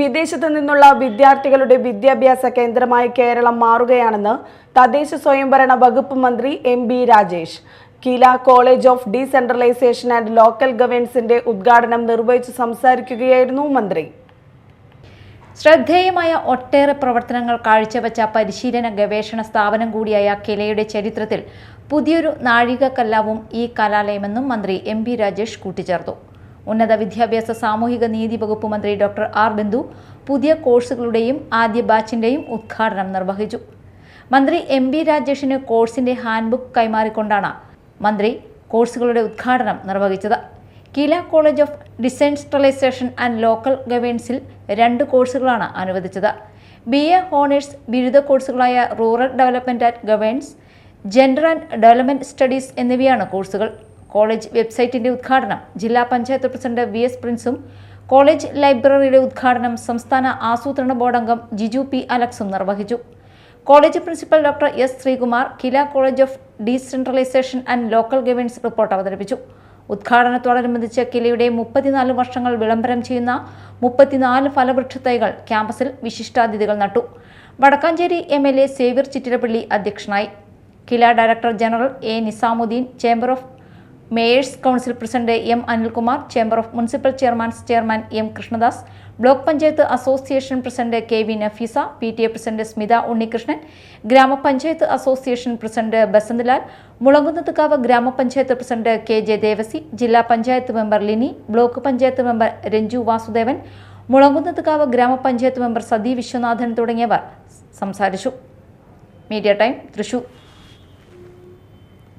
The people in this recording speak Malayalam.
വിദേശത്തു നിന്നുള്ള വിദ്യാർത്ഥികളുടെ വിദ്യാഭ്യാസ കേന്ദ്രമായി കേരളം മാറുകയാണെന്ന് തദ്ദേശ സ്വയംഭരണ വകുപ്പ് മന്ത്രി M B Rajesh. Kila college of decentralisation and local ഗവേൺസിന്റെ ഉദ്ഘാടനം നിർവഹിച്ച് സംസാരിക്കുകയായിരുന്നു മന്ത്രി. ശ്രദ്ധേയമായ ഒട്ടേറെ പ്രവർത്തനങ്ങൾ കാഴ്ചവെച്ച പരിശീലന ഗവേഷണ സ്ഥാപനം കൂടിയായ കിലയുടെ ചരിത്രത്തിൽ പുതിയൊരു നാഴികക്കല്ലാവും ഈ കലാലയമെന്നും മന്ത്രി എം ബി രാജേഷ് കൂട്ടിച്ചേർത്തു. ഉന്നത വിദ്യാഭ്യാസ സാമൂഹിക നീതി വകുപ്പ് മന്ത്രി ഡോക്ടർ ആർ ബിന്ദു പുതിയ കോഴ്സുകളുടെയും ആദ്യ ബാച്ചിന്റെയും ഉദ്ഘാടനം നിർവഹിച്ചു. മന്ത്രി എം ബി രാജേഷിന് കോഴ്സിന്റെ ഹാൻഡ്ബുക്ക് കൈമാറിക്കൊണ്ടാണ് മന്ത്രി കോഴ്സുകളുടെ ഉദ്ഘാടനം നിർവഹിച്ചത്. Kila college of decentralisation and local ഗവേൺസിൽ രണ്ട് കോഴ്സുകളാണ് അനുവദിച്ചത്. ബി എ ഹോണേഴ്സ് ബിരുദ കോഴ്സുകളായ rural development and governance gender and development studies എന്നിവയാണ് കോഴ്സുകൾ. കോളേജ് വെബ്സൈറ്റിന്റെ ഉദ്ഘാടനം ജില്ലാ പഞ്ചായത്ത് പ്രസിഡന്റ് വി എസ് പ്രിൻസും കോളേജ് ലൈബ്രറിയുടെ ഉദ്ഘാടനം സംസ്ഥാന ആസൂത്രണ ബോർഡംഗം ജിജു പി അലക്സും നിർവഹിച്ചു. College principal doctor S Sreekumar Kila college of decentralisation and local governance report അവതരിപ്പിച്ചു. ഉദ്ഘാടനത്തോടനുബന്ധിച്ച് കിലയുടെ മുപ്പത്തിനാല് വർഷങ്ങൾ വിളംബരം ചെയ്യുന്ന മുപ്പത്തിനാല് ഫലവൃക്ഷ തൈകൾ ക്യാമ്പസിൽ വിശിഷ്ടാതിഥികൾ നട്ടു. Vadakkanchery M L A Xavier Chittilappally അധ്യക്ഷനായി. Kila director general A Nizamuddin chamber of mayors council president M Anilkumar chamber of municipal chairmans chairman M Krishnadas block panchayat association president K V Nafeesa P T A president Smitha Unnikrishnan grama panchayat association president Basantlal Mulankunnathukavu ഗ്രാമപഞ്ചായത്ത് പ്രസിഡന്റ് കെ ജെ ദേവസി ജില്ലാ panchayat member Lini block panchayat member Ranju Vasudevan Mulankunnathukavu grama panchayat member Sathi Viswanathan തുടങ്ങിയവർ സംസാരിച്ചു. Media time Thrissur.